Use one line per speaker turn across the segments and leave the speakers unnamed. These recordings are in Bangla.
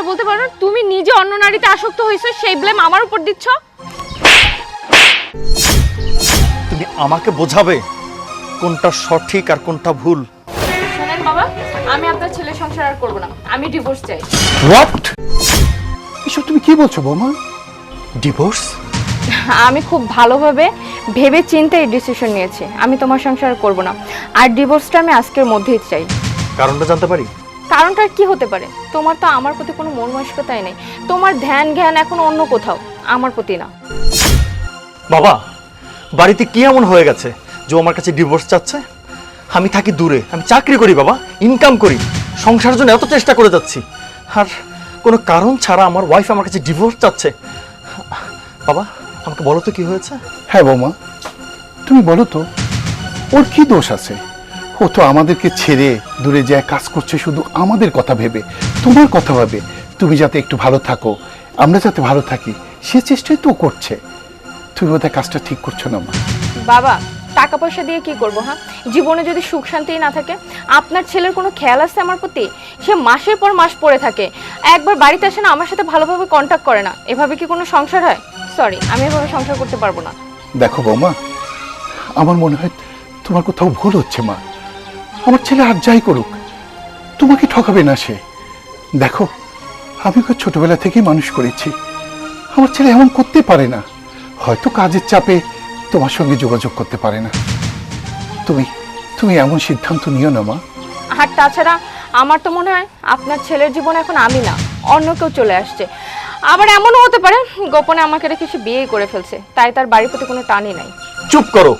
একটা বলতে পারো না? তুমি নিজে অন্য নারীতে আসক্ত হয়েছো সেই ব্লেম আমার উপর দিচ্ছ?
তুমি আমাকে বোঝাবে কোনটা সঠিক আর কোনটা ভুল।
শোনেন বাবা আমি আপনার ছেলের সংসার আর করব না। আমি ডিভোর্স চাই।
হোয়াট
এসব তুমি কি বলছো বৌমা?
ডিভোর্স
আমি খুব ভালোভাবে ভেবে চিন্তে এই ডিসিশন নিয়েছি। আমি তোমার সংসার করব না। আর ডিভোর্সটা আমি আজকের মধ্যেই চাই।
কারণটা জানতে পারি?
কারণটা কি হতে পারে? তোমার তো আমার প্রতি কোনো মন মানসিকতাই নেই। তোমার ধ্যান জ্ঞান এখন অন্য কোথাও আমার প্রতি না।
বাবা বাড়িতে কি এমন হয়ে গেছে যে ও আমার কাছে ডিভোর্স চাচ্ছে? আমি থাকি দূরে আমি চাকরি করি বাবা ইনকাম করি সংসারের জন্য এত চেষ্টা করে যাচ্ছি। আর কোনো কারণ ছাড়া আমার ওয়াইফ আমার কাছে ডিভোর্স চাচ্ছে। বাবা আমাকে বলো তো কি হয়েছে?
হ্যাঁ বৌমা তুমি বলো তো ওর কি দোষ আছে? ও তো আমাদেরকে ছেড়ে দূরে যায় কাজ করছে শুধু আমাদের কথা ভেবে। তোমার কথা ভাবে তুমি যাতে একটু ভালো থাকো আমরা যাতে ভালো থাকি সে চেষ্টাই তো করছে। তুমি বোধহয় কাজটা ঠিক করছ না মা।
বাবা টাকা পয়সা দিয়ে কি করব হ্যাঁ? জীবনে যদি সুখ শান্তি না থাকে আপনার ছেলের কোনো খেয়াল আছে আমার প্রতি? সে মাসের পর মাস পড়ে থাকে। একবার বাড়িতে আসে না আমার সাথে ভালোভাবে কন্ট্যাক্ট করে না। এভাবে কি কোনো সংসার হয়? সরি আমি এভাবে সংসার করতে পারব না।
দেখো বৌমা আমার মনে হয় তোমার কোথাও ভুল হচ্ছে মা। আমার ছেলে আর যাই করুক, তোমাকে ঠকাবে না সে। দেখো, আমি ওকে ছোটবেলা থেকেই মানুষ করেছি। আমার ছেলে এমন করতে পারে না। হয়তো কাজের চাপে তোমার সঙ্গে যোগাযোগ করতে পারে না। তুমি তুমি এমন সিদ্ধান্ত নিও না, মা।
আর তাছাড়া আমার তো মনে হয় আপনার ছেলের জীবনে এখন আমি না, অন্য কেউ চলে আসছে। আবার এমনও হতে পারে, গোপনে আমাকে রেখে সে বিয়ে করে ফেলছে, তাই তার বাড়ির প্রতি কোনো টানই নাই।
চুপ করো।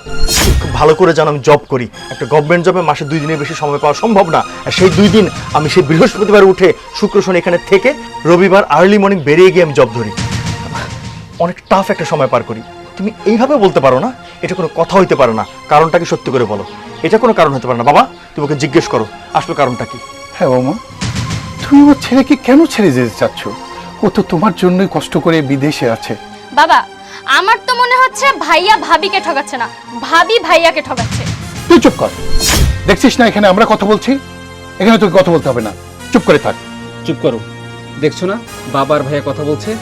ভালো করে জানো আমি জব করি। একটা গভর্নমেন্ট জবে মাসে দুই দিনের বেশি সময় পাওয়া সম্ভব না। আর সেই দুই দিন আমি সেই বৃহস্পতিবার উঠে শুক্র শনি এখানে থেকে রবিবার আর্লি মর্নিং বেরিয়ে গিয়ে আমি জব ধরি। অনেক টাফ একটা সময় পার করি। তুমি এইভাবে বলতে পারো না? এটা কোনো কথা হইতে পারে না। কারণটা কি সত্যি করে বলো? এটা কোনো কারণ হতে পারে না। বাবা তুমি ওকে জিজ্ঞেস করো। আসলে কারণটা কি?
হ্যাঁ বৌমা। তুমি আমার ছেলেকে কেন ছেড়ে যেতে চাচ্ছ? ও তো তোমার জন্যই কষ্ট করে বিদেশে আছে।
বাবা আমার তো মনে হচ্ছে ভাইয়া ভাবিকে ঠকাচ্ছে না। ভাবি ভাইয়াকে ঠকাচ্ছে।
তুই চুপ কর। দেখছিস না এখানে আমরা কথা বলছি? এখানে তোকে কথা বলতে হবে না। চুপ করে থাক।
চুপ করো। দেখছ না? বাবা আর ভাইয়া কথা বলছে।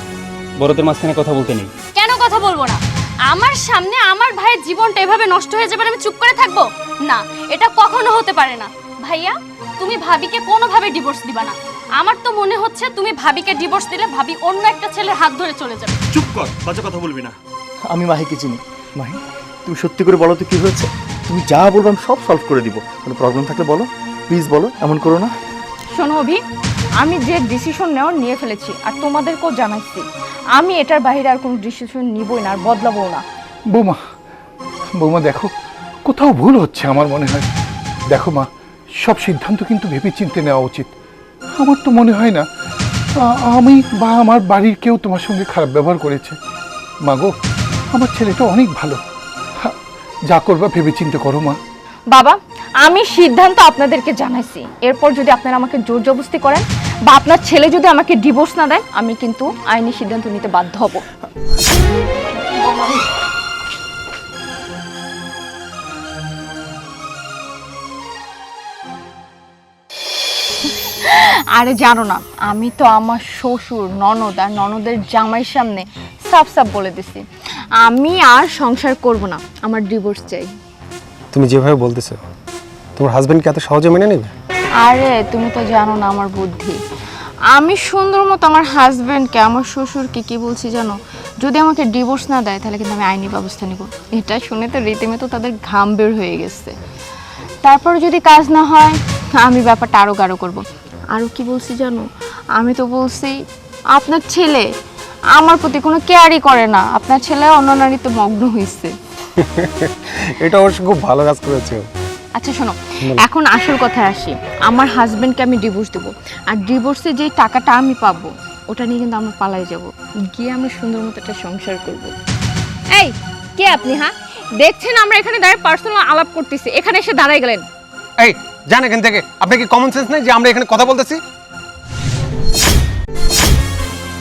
বড়দের মাঝখানে কথা বলতে নেই।
কেন কথা বলব না? আমার সামনে আমার ভাইয়ের জীবনটা এভাবে নষ্ট হয়ে যাবে আর আমি চুপ করে থাকব? না এটা কখনো হতে পারে না। ভাইয়া তুমি ভাবিকে কোনোভাবে ডিভোর্স দিবা না। আমার তো মনে হচ্ছে তুমি ভাবিকে ডিভোর্স দিলে ভাবি অন্য একটা ছেলের হাত ধরে চলে যাবে।
চুপ কর বাজে কথা বলবি না। আমি মাহিকে চিনি। মাহি তুমি সত্যি করে বলো তো কি হয়েছে? তুমি যা বলব আমি সব সলভ করে দিব। কোনো প্রবলেম থাকলে বলো প্লিজ বলো এমন করো না।
শোনো অভি আমি যে ডিসিশন নেওয়ার নিয়ে ফেলেছি আর তোমাদেরকেও জানাচ্ছি আমি এটার বাইরে আর কোনো ডিসিশন নিবই না আর বদলাবো না।
বৌমা বৌমা দেখো কোথাও ভুল হচ্ছে আমার মনে হয়। দেখো মা সব সিদ্ধান্ত কিন্তু ভেবে চিন্তে নেওয়া উচিত। আমার তো মনে হয় না আমি বা আমার বাড়ির কেউ তোমার সঙ্গে খারাপ ব্যবহার করেছে। মা গো আমার ছেলেটা অনেক ভালো। যা করবা ভেবে চিন্তে করো মা।
বাবা আমি সিদ্ধান্ত আপনাদেরকে জানাইছি। এরপর যদি আপনারা আমাকে জোর জবস্তি করেন বা আপনার ছেলে যদি আমাকে ডিভোর্স না দেয় আমি কিন্তু আইনি সিদ্ধান্ত নিতে বাধ্য হব। আরে জানো না আমি তো আমার শ্বশুর ননদ আর ননদের জামাইয়ের সামনে সাফ সাফ বলে দিছি। আমি আর সংসার করব না আমার ডিভোর্স চাই।
তুমি যেভাবে বলতেছো তোমার হাজবেন্ড কি এত সহজে মেনে নেবে?
আরে তুমি তো জানো না আমার বুদ্ধি। আমি সুন্দর মতো আমার হাজব্যান্ডকে আমার শ্বশুরকে কি বলছি জানো? যদি আমাকে ডিভোর্স না দেয় তাহলে কিন্তু আমি আইনি ব্যবস্থা নিব। এটা শুনে তো রীতিমতো তাদের ঘাম বের হয়ে গেছে। তারপর যদি কাজ না হয় আমি ব্যাপারটা আরও গাঢ় করব। আরও কি বলছি জানো? আমি তো বলছি আপনার ছেলে আমার প্রতি কোনো কেয়ারই করে না। আপনার ছেলে অন্য নারীতে মগ্ন হয়েছে
এটা অবশ্য খুব ভালো কাজ করেছ।
আচ্ছা শোনো এখন আসল কথায় আসি। আমার হাজবেন্ডকে আমি ডিভোর্স দেবো। আর ডিভোর্সে যে টাকাটা আমি পাবো ওটা নিয়ে কিন্তু আমরা পালাই যাব। গিয়ে আমরা সুন্দর মতো একটা সংসার করব। এই কে আপনি হ্যাঁ? দেখছেন আমরা এখানে দাঁড়িয়ে পার্সোনাল আলাপ করতেছি। এখানে এসে দাঁড়াই গেলেন।
এই জান এখান থেকে। আপনার কি কমন সেন্স নেই যে আমরা এখানে কথা বলতেছি?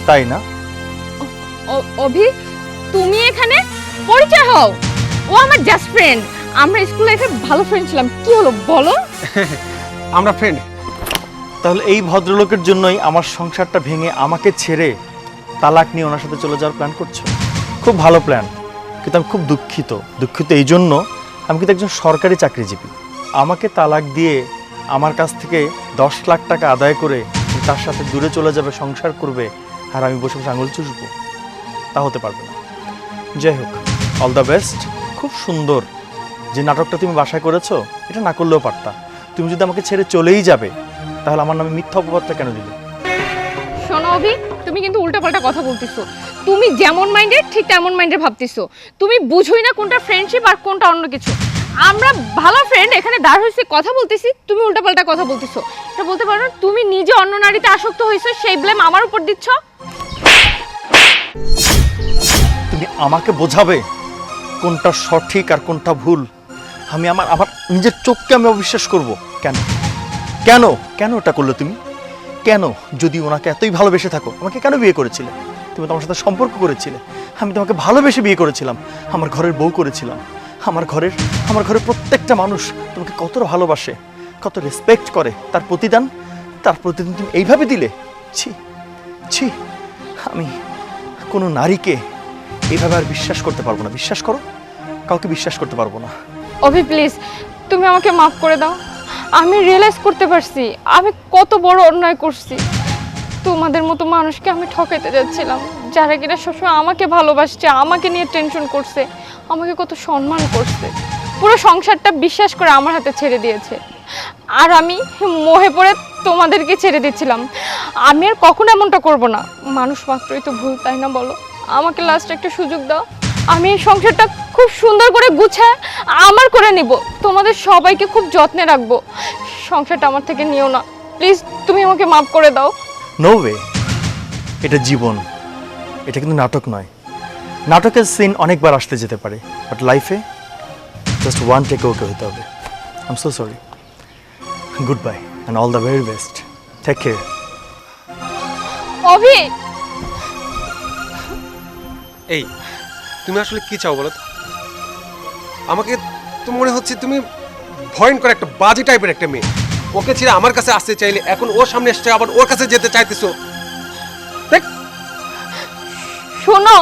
তাই না?
অভি তুমি এখানে পরিচয় হও। ও আমার জাস্ট ফ্রেন্ড আমরা স্কুল লাইফে ভালো ফ্রেন্ড ছিলাম। কি হলো বলো?
আমরা ফ্রেন্ড
তাহলে এই ভদ্রলোকের জন্যই আমার সংসারটা ভেঙে আমাকে ছেড়ে তালাক নিয়ে ওনার সাথে চলে যাওয়ার প্ল্যান করছ? খুব ভালো প্ল্যান কিন্তু আমি খুব দুঃখিত। দুঃখিত এই জন্য আমি কিন্তু একজন সরকারি চাকরিজীবী। আমাকে তালাক দিয়ে আমার কাছ থেকে দশ লাখ টাকা আদায় করে তার সাথে দূরে চলে যাবে, সংসার করবে আর আমি বসে বসে আঙুল চুষবো। তা হতে পারবে না। যাই হোক অল দ্য বেস্ট খুব সুন্দর। যে নাটকটা তুমি বাসায় করেছ, এটা না করলেও পারতা। তুমি যদি আমাকে ছেড়ে চলেই যাবে, তাহলে আমার নামে মিথ্যা অপবাদটা কেন দিলে?
শোনো অভি, তুমি কিন্তু উল্টাপাল্টা কথা বলতেছো। তুমি যেমন মাইন্ডেড ঠিক তেমন মাইন্ডে ভাবতেছো। তুমি বুঝোই না কোনটা ফ্রেন্ডশিপ আর কোনটা অন্য কিছু। আমরা ভালো ফ্রেন্ড এখানে দাঁড় হয়েছে, কথা বলতেছি, তুমি উল্টাপাল্টা কথা বলতেছো। এটা বলতে পারো, তুমি নিজে অন্য নারীতে আসক্ত হয়েছো, সেই ব্লেম আমার উপর দিচ্ছ?
তুমি আমাকে বোঝাবে কোনটা সঠিক আর কোনটা ভুল। আমি আমার আমার নিজের চোখকে আমি অবিশ্বাস করব। কেন? কেন? কেন ওটা করলে তুমি? কেন যদি ওনাকে এতই ভালোবেসে থাকো, আমাকে কেন বিয়ে করেছিলে? তুমি তোমার সাথে সম্পর্ক করেছিলে। আমি তোমাকে ভালোবেসে বিয়ে করেছিলাম। আমার ঘরের বউ করেছিলাম। আমার ঘরের আমার ঘরের প্রত্যেকটা মানুষ তোমাকে কত ভালোবাসে, কত রেসপেক্ট করে, তার প্রতিদান তার প্রতিদান তুমি এইভাবে দিলে? ছি ছি, আমি কোনো নারীকে এইভাবে আর বিশ্বাস করতে পারব না। বিশ্বাস করো, কাউকে বিশ্বাস করতে পারব না।
অভি প্লিজ তুমি আমাকে মাফ করে দাও। আমি রিয়েলাইজ করতে পারছি, আমি কত বড় অন্যায় করছি। তোমাদের মতো মানুষকে আমি ঠকাইতে যাচ্ছিলাম, যারা কিনা সবসময় আমাকে ভালোবাসছে, আমাকে নিয়ে টেনশন করছে, আমাকে কত সম্মান করছে। পুরো সংসারটা বিশ্বাস করে আমার হাতে ছেড়ে দিয়েছে। আর আমি মোহে পড়ে তোমাদেরকে ছেড়ে দিচ্ছিলাম। আমি আর কখনো এমনটা করব না। মানুষ মাত্রই তো ভুল, তাই না বলো? আমাকে লাস্ট একটা সুযোগ দাও। আমি এই সংসারটা খুব সুন্দর করে গুছায় আমার করে নিব। তোমাদের সবাইকে খুব যত্নে রাখব। সংসারটা আমার থেকে নিও না। প্লিজ তুমি আমাকে মাফ করে দাও।
নো ওয়ে এটা জীবন। এটা কিন্তু নাটক নয়। নাটকের সিন অনেকবার আসতে যেতে পারে বাট লাইফে জাস্ট ওয়ান টেকে ওকে হতে হবে। I am so sorry good bye and all the very best take care
Abhi!
এই তুমি আসলে কি চাও বলো আমাকে তো মনে হচ্ছে তুমি ভয়ঙ্কর একটা বাজে টাইপের একটা মেয়ে। ওকে ছেড়ে আমার কাছে আসতে চাইলে এখন ওর সামনে এসছে আবার ওর কাছে যেতে চাইতেছো?
শোনো